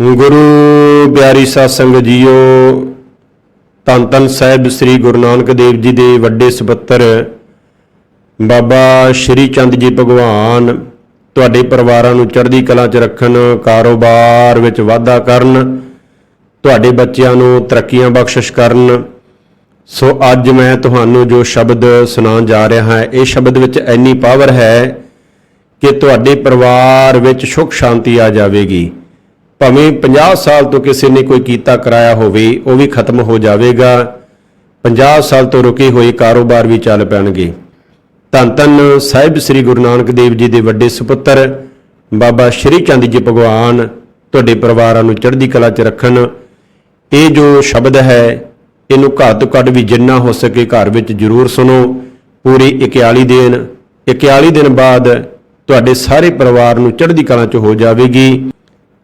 ਗੁਰੂ ਪਿਆਰੀ ਸਾਧ ਸੰਗਤ ਜੀਓ, ਧੰਨ ਧੰਨ ਸਾਹਿਬ ਸ੍ਰੀ ਗੁਰੂ ਨਾਨਕ ਦੇਵ ਜੀ ਦੇ ਵੱਡੇ ਸੁਪੁੱਤਰ, ਬਾਬਾ ਸ਼੍ਰੀ ਚੰਦ ਜੀ ਭਗਵਾਨ ਤੁਹਾਡੇ ਪਰਿਵਾਰਾਂ ਨੂੰ ਚੜ੍ਹਦੀ ਕਲਾ 'ਚ ਰੱਖਣ, ਕਾਰੋਬਾਰ ਵਿੱਚ ਵਾਧਾ ਕਰਨ, ਤੁਹਾਡੇ ਬੱਚਿਆਂ ਨੂੰ ਤਰੱਕੀਆਂ ਬਖਸ਼ਿਸ਼ ਕਰਨ, ਸੋ ਅੱਜ ਮੈਂ ਤੁਹਾਨੂੰ ਜੋ ਸ਼ਬਦ ਸੁਣਾਉਣ ਜਾ ਰਿਹਾ ਹਾਂ, ਇਹ ਸ਼ਬਦ ਵਿੱਚ ਇੰਨੀ ਪਾਵਰ ਹੈ ਕਿ ਤੁਹਾਡੇ ਪਰਿਵਾਰ ਵਿੱਚ ਸੁਖ ਸ਼ਾਂਤੀ ਆ ਜਾਵੇਗੀ। ਭਾਵੇਂ 50 ਸਾਲ ਤੋਂ ਕਿਸੇ ਨੇ ਕੋਈ ਕੀਤਾ, ਕਰਾਇਆ ਹੋਵੇ, ਉਹ ਵੀ ਖਤਮ ਹੋ ਜਾਵੇਗਾ। 50 ਸਾਲ ਤੋਂ ਰੁਕੇ ਹੋਏ ਕਾਰੋਬਾਰ ਵੀ ਚੱਲ ਪੈਣਗੇ। ਧੰਨ ਧੰਨ ਸਾਹਿਬ ਸ੍ਰੀ ਗੁਰੂ ਨਾਨਕ ਦੇਵ ਜੀ ਦੇ ਵੱਡੇ ਸੁਪੁੱਤਰ, ਬਾਬਾ ਸ਼੍ਰੀ ਚੰਦ ਜੀ ਭਗਵਾਨ, ਤੁਹਾਡੇ ਪਰਿਵਾਰਾਂ ਨੂੰ ਚੜ੍ਹਦੀ ਕਲਾ 'ਚ ਰੱਖਣ। ਇਹ ਜੋ ਸ਼ਬਦ ਹੈ, ਇਹਨੂੰ ਘੱਟ ਤੋਂ ਘੱਟ ਵੀ ਜਿੰਨਾ ਹੋ ਸਕੇ ਘਰ ਵਿੱਚ ਜ਼ਰੂਰ ਸੁਣੋ। ਪੂਰੇ 41 ਦਿਨ 41 ਦਿਨ ਬਾਅਦ ਤੁਹਾਡੇ ਸਾਰੇ ਪਰਿਵਾਰ ਨੂੰ ਚੜ੍ਹਦੀ ਕਲਾ 'ਚ ਹੋ ਜਾਵੇਗੀ।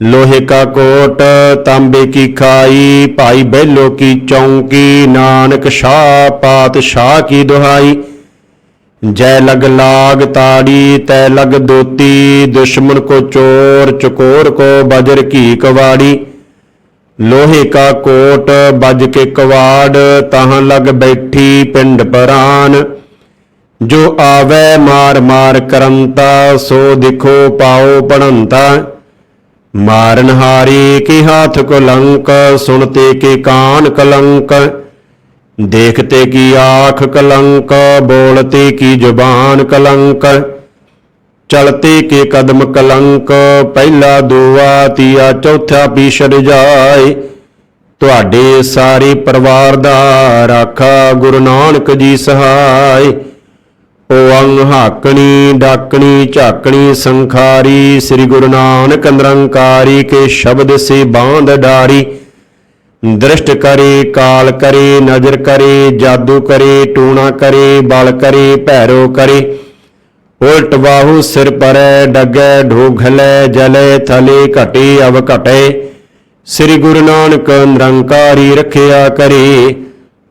ਲੋਹੇ ਕਾ ਕੋਟ, ਤਾਂਬੇ ਕੀ ਖਾਈ, ਭਾਈ ਬਹਿਲੋ ਕੀ ਚੌਂਕੀ, ਨਾਨਕ ਸ਼ਾਹ ਪਾਤਸ਼ਾਹ ਕੀ ਦੁਹਾਈ। ਜੈ ਲਗ ਲਾਗ ਤਾੜੀ, ਤੈ ਲਗ ਦੋਤੀ ਦੁਸ਼ਮਨ ਕੋ ਚੋਰ, ਚਕੋਰ ਕੋ ਬਜਰ ਕੀ ਕਵਾੜੀ। ਲੋਹੇ ਕਾ ਕੋਟ, ਵੱਜ ਕੇ ਕਵਾੜ ਤਾਹਾਂ ਲਗ ਬੈਠੀ ਪਿੰਡ ਪਰਾਨ। ਜੋ ਆਵੇ ਮਾਰ ਮਾਰ ਕਰੰਤਾ, ਸੋ ਦਿਖੋ ਪਾਓ ਪੜੰਤਾ। ਮਾਰਨ ਹਾਰੇ ਕੇ ਹਾਥ ਕਲੰਕ ਸੁਣਤੇ ਕੇ ਕਾਨ ਕਲੰਕ। ਦੇਖਤੇ ਕੀ ਆਖ ਕਲੰਕ, ਬੋਲਤੇ ਕੀ ਜ਼ੁਬਾਨ ਕਲੰਕ। ਚਲਤੇ ਕੇ ਕਦਮ ਕਲੰਕ, ਪਹਿਲਾ ਦੂਆ, ਤੀਆ, ਚੌਥਾ ਪੀਛੜ ਜਾਏ। ਤੁਹਾਡੇ ਸਾਰੇ ਪਰਿਵਾਰ ਦਾ ਰਾਖਾ ਗੁਰੂ ਨਾਨਕ ਜੀ ਸਹਾਈ ਓੰ ਹਾਕਣੀ, ਡਾਕਣੀ, ਝਾਕਣੀ, ਸੰਖਾਰੀ, ਸ੍ਰੀ ਗੁਰੂ ਨਾਨਕ ਨਿਰੰਕਾਰੀ ਕੇ ਸ਼ਬਦ ਸੇ ਬਾਂਧ ਡਾਰੀ। ਦ੍ਰਿਸ਼ਟ ਕਰੇ, ਕਾਲ ਕਰੇ, ਨਜ਼ਰ ਕਰੇ, ਜਾਦੂ ਕਰੇ, ਟੂਣਾ ਕਰੇ, ਬਲ ਕਰੇ, ਭੈਰੋ ਕਰੇ। ਉਲਟ ਬਾਹੂ ਸਿਰ ਪਰੈ, ਡਗੈ ਢੋਘਲੇ ਜਲੇ, ਥਲੇ ਘਟੇ, ਅਵ ਘਟੇ। ਸ੍ਰੀ ਗੁਰੂ ਨਾਨਕ ਨਿਰੰਕਾਰੀ ਰਖਿਆ ਕਰੇ।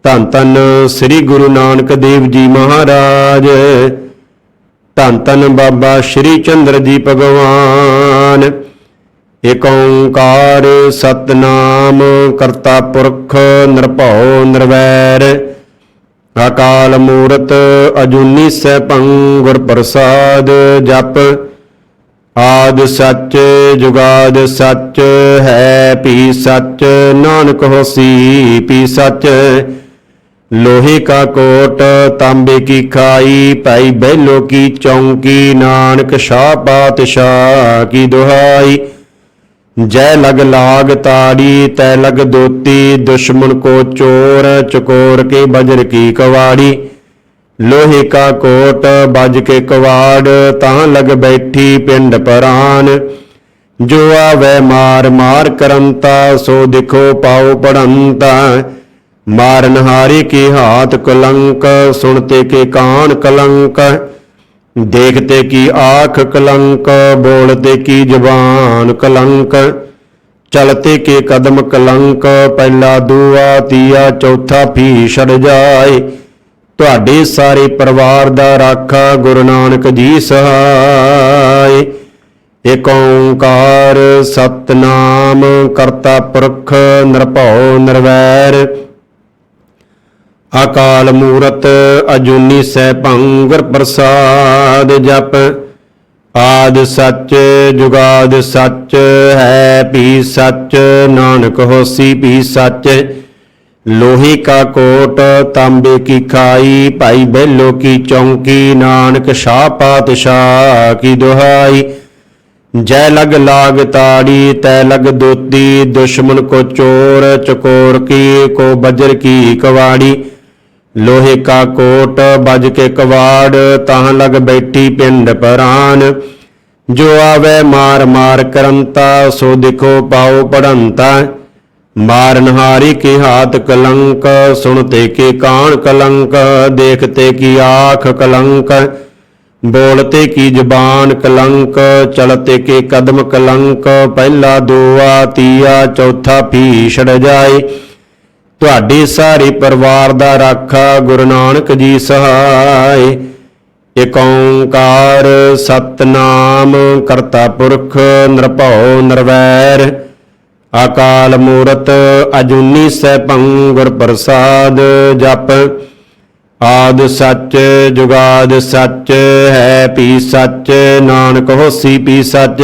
ਧੰਨ ਧੰਨ ਸ੍ਰੀ ਗੁਰੂ ਨਾਨਕ ਦੇਵ ਜੀ ਮਹਾਰਾਜ। ਧੰਨ ਧੰਨ ਬਾਬਾ ਸ਼੍ਰੀ ਚੰਦਰ ਜੀ ਭਗਵਾਨ। ਏਕ ਓੰਕਾਰ ਸਤਨਾਮ ਕਰਤਾ ਪੁਰਖ ਨਿਰਭਉ ਨਿਰਵੈਰ। ਅਕਾਲ ਮੂਰਤ ਅਜੂਨੀ ਸੈਭੰ ਗੁਰ ਪ੍ਰਸਾਦ ਜਪ। ਆਦ ਸੱਚ ਜੁਗਾਦ ਸੱਚ ਹੈ ਪੀ ਸੱਚ, ਨਾਨਕ ਹੋਸੀ ਪੀ ਸੱਚ। ਲੋਹੇ ਕਾ ਕੋਟ, ਤਾਂਬੇ ਕੀ ਖਾਈ, ਭਾਈ ਬਹਿਲੋ ਕੀ ਚੌਂਕੀ, ਨਾਨਕ ਸ਼ਾਹ ਪਾਤਸ਼ਾਹ ਕੀ ਦੁਹਾਈ। ਜੈ ਲਗ ਲਾਗ ਤਾੜੀ, ਤੈ ਲਗ ਦੋਤੀ ਦੁਸ਼ਮਨ ਕੋ ਚੋਰ, ਚਕੋਰ ਕੇ ਬਜਰ ਕੀ ਕਵਾੜੀ। ਲੋਹੇ ਕਾ ਕੋਟ, ਵੱਜ ਕੇ ਕਵਾੜ, ਤਾਂ ਲਗ ਬੈਠੀ ਪਿੰਡ ਪਰਾਨ। ਜੋ ਆਵੇ ਮਾਰ ਮਾਰ ਕਰੰਤਾ, ਸੋ ਦਿਖੋ ਪਾਉ ਪੜੰਤਾ। ਮਾਰਨ ਹਾਰੇ ਕੀ ਹਾਥ ਕਲੰਕ, ਸੁਣਤੇ ਕੇ ਕਾਨ ਕਲੰਕ, ਦੇਖਤੇ ਕੀ ਆਖ ਕਲੰਕ, ਬੋਲਤੇ ਕੀ ਜ਼ਬਾਨ ਕਲੰਕ, ਚਲਤੇ ਕੇ ਕਦਮ ਕਲੰਕ, ਪਹਿਲਾ ਦੂਆ, ਤੀਆ, ਚੌਥਾ ਫੀ ਛੜ ਜਾਏ। ਤੁਹਾਡੇ ਸਾਰੇ ਪਰਿਵਾਰ ਦਾ ਰਾਖਾ ਗੁਰੂ ਨਾਨਕ ਜੀ ਸਹਾਈ ਏਕ ਓੰਕਾਰ ਸਤਨਾਮ ਕਰਤਾ ਪੁਰਖ ਨਿਰਭਉ ਨਿਰਵੈਰ। ਅਕਾਲ ਮੂਰਤ ਅਜੂਨੀ ਸੈਭੰ ਗੁਰ ਪ੍ਰਸਾਦ ਜਪ। ਆਦ ਸੱਚ, ਜੁਗਾਦ ਸੱਚ, ਹੈ ਭੀ ਸੱਚ, ਨਾਨਕ ਹੋਸੀ ਭੀ ਸੱਚ। ਲੋਹੀ ਕਾ ਕੋਟ ਤਾਂਬੇ ਕੀ ਖਾਈ, ਭਾਈ ਬੈਲੋ ਕੀ ਚੌਂਕੀ, ਨਾਨਕ ਸ਼ਾਹ ਪਾਤਸ਼ਾਹ ਕੀ ਦੁਹਾਈ। ਜੈ ਲਗ ਲਾਗ ਤਾੜੀ, ਤੈ ਲਗ ਦੋਤੀ ਦੁਸ਼ਮਨ ਕੋ ਚੋਰ ਚਕੋਰ ਕੀ, ਕੋ ਬਜਰ ਕੀ ਕਵਾੜੀ। ਲੋਹੇ ਕਾ ਕੋਟ ਬਜ ਕੇ ਕਵਾੜ, ਤਾਂ ਲਗ ਬੈਠੀ ਪਿੰਡ ਪਰਾਨ। ਜੋ ਆਵੇ ਮਾਰ ਮਾਰ ਕਰੰਤਾ, ਸੋ ਦਿਖੋ ਪਾਉ ਪੜੰਤਾ। ਮਾਰਨਹਾਰੀ ਕੇ ਹਾਥ ਕਲੰਕ, ਸੁਣਤੇ ਕੇ ਕਾਨ ਕਲੰਕ, ਦੇਖਤੇ ਕੀ ਆਖ ਕਲੰਕ। ਬੋਲਤੇ ਕੀ ਜ਼ਬਾਨ ਕਲੰਕ, ਚਲਤੇ ਕੇ ਕਦਮ ਕਲੰਕ। ਪਹਿਲਾ, ਦੂਆ, ਤੀਆ, ਚੌਥਾ ਭੀਸ਼ੜ ਜਾਏ। ਤੁਹਾਡੇ ਸਾਰੇ ਪਰਿਵਾਰ ਦਾ ਰਾਖਾ ਗੁਰੂ ਨਾਨਕ ਜੀ ਸਹਾਇ ਏਕ ਓੰਕਾਰ ਸਤਨਾਮ ਕਰਤਾ ਪੁਰਖ ਨਿਰਭਉ ਨਿਰਵੈਰ। ਅਕਾਲ ਮੂਰਤ ਅਜੂਨੀ ਸੈਭੰ ਗੁਰ ਪ੍ਰਸਾਦ ਜਪ। ਆਦ ਸੱਚ ਜੁਗਾਦ ਸੱਚ ਹੈ ਪੀ ਸੱਚ, ਨਾਨਕ ਹੋਸੀ ਪੀ ਸੱਚ।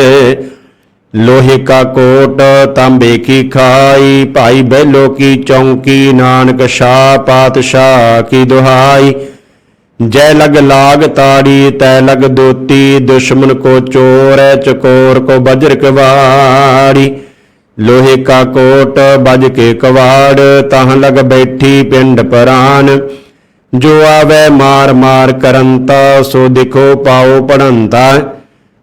ਲੋਹੇ ਕਾ ਕੋਟ ਤਾਂਬੇ ਕੀ ਖਾਈ, ਭਾਈ ਬੈਲੋ ਕੀ ਚੌਂਕੀ, ਨਾਨਕ ਸ਼ਾਹ ਪਾਤਸ਼ਾਹ ਕੀ ਦੁਹਾਈ। ਜੈ ਲਗ ਲਾਗ ਤਾੜੀ, ਤੈ ਲਗ ਦੋਤੀ, ਦੁਸ਼ਮਨ ਕੋ ਚੋਰ ਚਕੋਰ ਕੋ ਬਜਰ ਕਵਾੜੀ। ਲੋਹੇ ਕਾ ਕੋਟ ਬਜ ਕੇ ਕਵਾੜ, ਤਹਾਂ ਲਗ ਬੈਠੀ ਪਿੰਡ ਪਰਾਨ। ਜੋ ਆਵੇ ਮਾਰ ਮਾਰ ਕਰੰਤਾ ਸੋ ਦਿਖੋ ਪਾਓ ਪੜੰਤਾ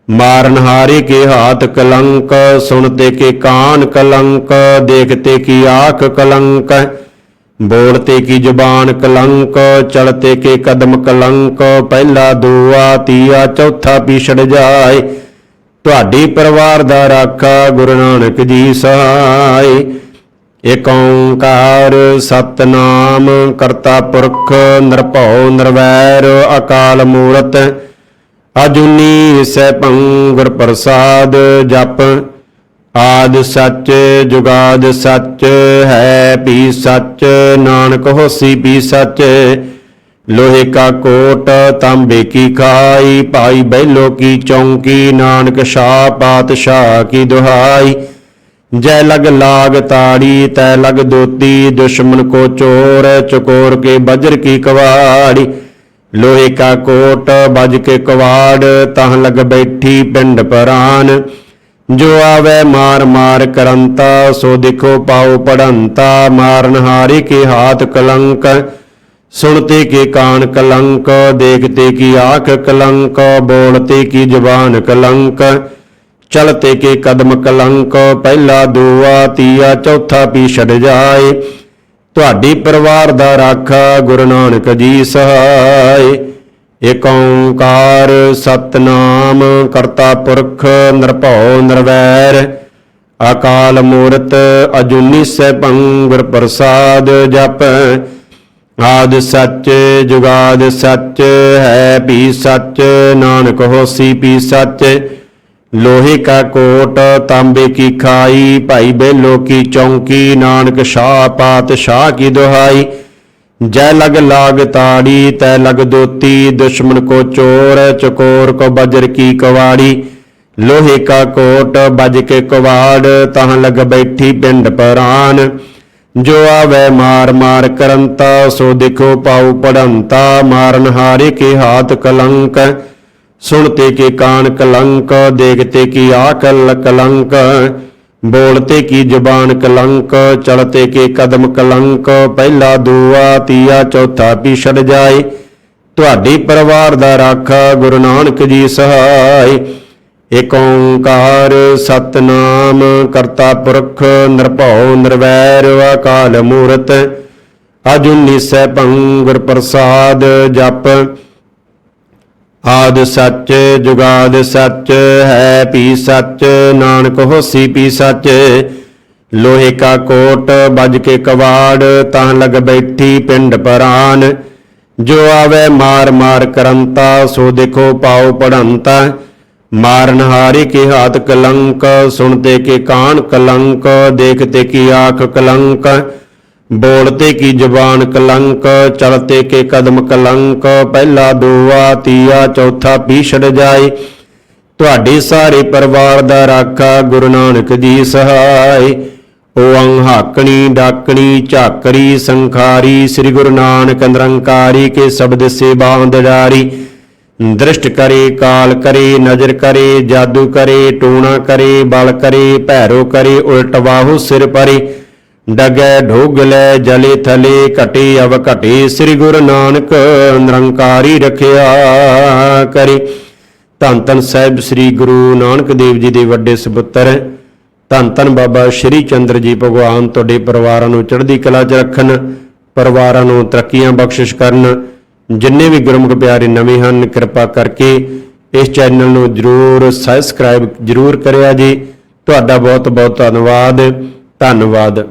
ਮਾਰਨ ਹਾਰੇ ਕੇ ਹਾਥ ਕਲੰਕ, ਸੁਣਤੇ ਕੇ ਕਾਨ ਕਲੰਕ, ਦੇਖਤੇ ਕੀ ਆਖ ਕਲੰਕ, ਬੋਲਤੇ ਕੀ ਜ਼ੁਬਾਨ ਕਲੰਕ, ਚਲਤੇ ਕੇ ਕਦਮ ਕਲੰਕ, ਪਹਿਲਾ ਦੂਆ, ਤੀਆ, ਚੌਥਾ ਪਿਛੜ ਜਾਏ। ਤੁਹਾਡੀ ਪਰਿਵਾਰ ਦਾ ਰਾਖਾ ਗੁਰੂ ਨਾਨਕ ਜੀ ਸਹਾਇ ਏਕ ਓੰਕਾਰ ਸਤਨਾਮ ਕਰਤਾ ਪੁਰਖ, ਨਿਰਭਉ ਨਿਰਵੈਰ, ਅਕਾਲ ਮੂਰਤ ਅਜੂਨੀ ਸੈਭੰ ਗੁਰ ਪ੍ਰਸਾਦ, ਜਪ ਆਦ ਸੱਚ, ਜੁਗਾਦ ਸੱਚ, ਹੈ ਪੀ ਸੱਚ, ਨਾਨਕ ਹੋਸੀ ਪੀ ਸੱਚ। ਲੋਹੇ ਕਾ ਕੋਟ, ਤਾਂਬੇ ਕੀ ਖਾਈ ਭਾਈ ਬੈਲੋ ਕੀ ਚੌਂਕੀ, ਨਾਨਕ ਸ਼ਾਹ ਪਾਤਸ਼ਾਹ ਕੀ ਦੁਹਾਈ। ਜੈ ਲਗ ਲਾਗ ਤਾੜੀ, ਤੈ ਲਗ ਦੋਤੀ, ਦੁਸ਼ਮਨ ਕੋ ਚੋਰ, ਚਕੋਰ ਕੇ ਬਜਰ ਕੀ ਕਵਾੜੀ। ਲੋਹੇ ਕਾ ਕੋਟ ਬਜ ਕੇ ਕਵਾੜ ਤਹ ਲਗ ਬੈਠੀ ਪਿੰਡ ਪਰਾਨ। ਜੋ ਆਵੇ ਮਾਰ ਮਾਰ ਕਰੰਤਾ, ਸੋ ਦਿਖੋ ਪਾਉ ਪੜੰਤਾ, ਮਾਰਨ ਹਾਰੇ ਕੇ ਹਾਥ ਕਲੰਕ। ਸੁਣਤੇ ਕੇ ਕਾਨ ਕਲੰਕ, ਦੇਖਤੇ ਕੀ ਆਖ ਕਲੰਕ, ਬੋਲਤੇ ਕੀ ਜ਼ਬਾਨ ਕਲੰਕ। ਚਲਤੇ ਕੇ ਕਦਮ ਕਲੰਕ, ਪਹਿਲਾ ਦੂਆ, ਤੀਆ, ਚੌਥਾ ਪੀ ਪਿਛੜ ਜਾਏ। ਤੁਹਾਡੀ ਪਰਿਵਾਰ ਦਾ ਰਾਖਾ ਗੁਰੂ ਨਾਨਕ ਜੀ ਸਹਾਇ ਏਕ ਓੰਕਾਰ ਸਤਨਾਮ, ਕਰਤਾ ਪੁਰਖ ਨਿਰਭਉ ਨਿਰਵੈਰ। ਅਕਾਲ ਮੂਰਤ ਅਜੂਨੀ ਸੈਭੰ ਗੁਰ ਪ੍ਰਸਾਦ ਜਪ। ਆਦ ਸੱਚ ਜੁਗਾਦ ਸੱਚ ਹੈ ਵੀ ਸੱਚ, ਨਾਨਕ ਹੋਸੀ ਪੀ ਸੱਚ। ਲੋਹੇ ਕਾ ਕੋਟ, ਤਾਂਬੇ ਕੀ ਖਾਈ, ਭਾਈ ਬੇਲੋ ਕੀ ਚੌਂਕੀ, ਨਾਨਕ ਸ਼ਾਹ ਪਾਤਸ਼ਾਹ ਕੀ ਦੁਹਾਈ। ਜੈ ਲਗ ਲਾਗ ਤਾੜੀ, ਤੈ ਲਗ ਦੋਤੀ ਦੁਸ਼ਮਨ ਕੋ ਚੋਰ, ਚਕੋਰ ਕੋ ਬਜਰ ਕੀ ਕਵਾੜੀ। ਲੋਹੇ ਕਾ ਕੋਟ, ਬਜ ਕੇ ਕਵਾੜ, ਤਹਾਂ ਲਗ ਬੈਠੀ ਪਿੰਡ ਪਰਾਨ। ਜੋ ਆਵੇ ਮਾਰ ਮਾਰ ਕਰੰਤਾ, ਸੋ ਦਿਖੋ ਪਾਉ ਪੜੰਤਾ, ਮਾਰਨ ਹਾਰੇ ਕੇ ਹਾਥ ਕਲੰਕ। ਸੁਣਤੇ ਕੇ ਕਾਨ ਕਲੰਕ, ਦੇਖਤੇ ਕੀ ਆਕਲ ਕਲੰਕ, ਬੋਲਤੇ ਕੀ ਜ਼ਬਾਨ ਕਲੰਕ, ਚਲਤੇ ਕੇ ਕਦਮ ਕਲੰਕ, ਪਹਿਲਾ ਦੂਆ, ਤੀਆ, ਚੌਥਾ ਪਿਛੜ ਜਾਏ। ਤੁਹਾਡੇ ਪਰਿਵਾਰ ਦਾ ਰਾਖਾ ਗੁਰੂ ਨਾਨਕ ਜੀ ਸਹਾਇ ਏਕ ਓੰਕਾਰ ਸਤਨਾਮ, ਕਰਤਾ ਪੁਰਖ ਨਿਰਭਉ ਨਿਰਵੈਰ, ਅਕਾਲ ਮੂਰਤ। ਅਜੁਨੀ ਸੈਭੰ ਗੁਰ ਪ੍ਰਸਾਦ ਜਪ। ਆਦ ਸੱਚ, ਜੁਗਾਦ ਸੱਚ, ਹੈ ਪੀ ਸੱਚ, ਨਾਨਕ ਹੋਸੀ ਪੀ ਸੱਚ। ਲੋਹੇ ਕਾ ਕੋਟ ਬਜ ਕੇ ਕਵਾੜ, ਤਾਂ ਲਗ ਬੈਠੀ ਪਿੰਡ ਪਰਾਨ। ਜੋ ਆਵੇ ਮਾਰ ਮਾਰ ਕਰੰਤਾ, ਸੋ ਦੇਖੋ ਪਾਉ ਪੜੰਤਾ। ਮਾਰਨ ਹਾਰੇ ਕੇ ਹਾਤ ਕਲੰਕ ਸੁਣਤੇ ਕੇ ਕਾਨ ਕਲੰਕ ਦੇਖਤੇ ਕੀ ਆਖ ਕਲੰਕ। ਬੋਲਤੇ ਕੀ ਜ਼ਬਾਨ ਕਲੰਕ ਚਲਤੇ ਕੇ ਕਦਮ ਕਲੰਕ, ਪਹਿਲਾ ਦੋਆ, ਤੀਆ, ਚੌਥਾ ਪਿਛੜ ਜਾਏ। ਤੁਹਾਡੇ ਸਾਰੇ ਪਰਿਵਾਰ ਦਾ ਰਾਖਾ ਗੁਰੂ ਨਾਨਕ ਜੀ ਸਹਾਇ ਓੰ ਹਾਕਣੀ, ਡਾਕਣੀ, ਝਾਕਰੀ, ਸੰਖਾਰੀ, ਸ੍ਰੀ ਗੁਰੂ ਨਾਨਕ ਨਿਰੰਕਾਰੀ ਕੇ ਸ਼ਬਦ ਸੇਵਾ ਅੰਦੜਾਰੀ ਦ੍ਰਿਸ਼ਟ ਕਰੇ, ਕਾਲ ਕਰੇ, ਨਜ਼ਰ ਕਰੇ, ਜਾਦੂ ਕਰੇ, ਟੋਣਾ ਕਰੇ, ਬਲ ਕਰੇ, ਭੈਰੋ ਕਰੇ, ਉਲਟ ਬਾਹੂ ਸਿਰ ਪਰੇ। ਡਗੈ ਢੋਗਲੇ ਜਲੇ ਥਲੇ ਘਟੇ ਅਵ ਘਟੇ ਸ੍ਰੀ ਗੁਰੂ ਨਾਨਕ ਨਿਰੰਕਾਰੀ ਰਖਿਆ ਕਰੇ। ਧੰਨ ਧੰਨ ਸਾਹਿਬ ਸ੍ਰੀ ਗੁਰੂ ਨਾਨਕ ਦੇਵ ਜੀ ਦੇ ਵੱਡੇ ਸੁਪੁੱਤਰ, ਧੰਨ ਧੰਨ ਬਾਬਾ ਸ਼੍ਰੀ ਚੰਦਰ ਜੀ ਭਗਵਾਨ ਤੁਹਾਡੇ ਪਰਿਵਾਰਾਂ ਨੂੰ ਚੜ੍ਹਦੀ ਕਲਾ 'ਚ ਰੱਖਣ, ਪਰਿਵਾਰਾਂ ਨੂੰ ਤਰੱਕੀਆਂ ਬਖਸ਼ਿਸ਼ ਕਰਨ। ਜਿੰਨੇ ਵੀ ਗੁਰਮੁਖ ਪਿਆਰੇ ਨਵੇਂ ਹਨ, ਕਿਰਪਾ ਕਰਕੇ ਇਸ ਚੈਨਲ ਨੂੰ ਜਰੂਰ ਸਬਸਕ੍ਰਾਈਬ ਜਰੂਰ ਕਰਿਆ ਜੀ। ਤੁਹਾਡਾ ਬਹੁਤ ਬਹੁਤ ਧੰਨਵਾਦ। ਧੰਨਵਾਦ।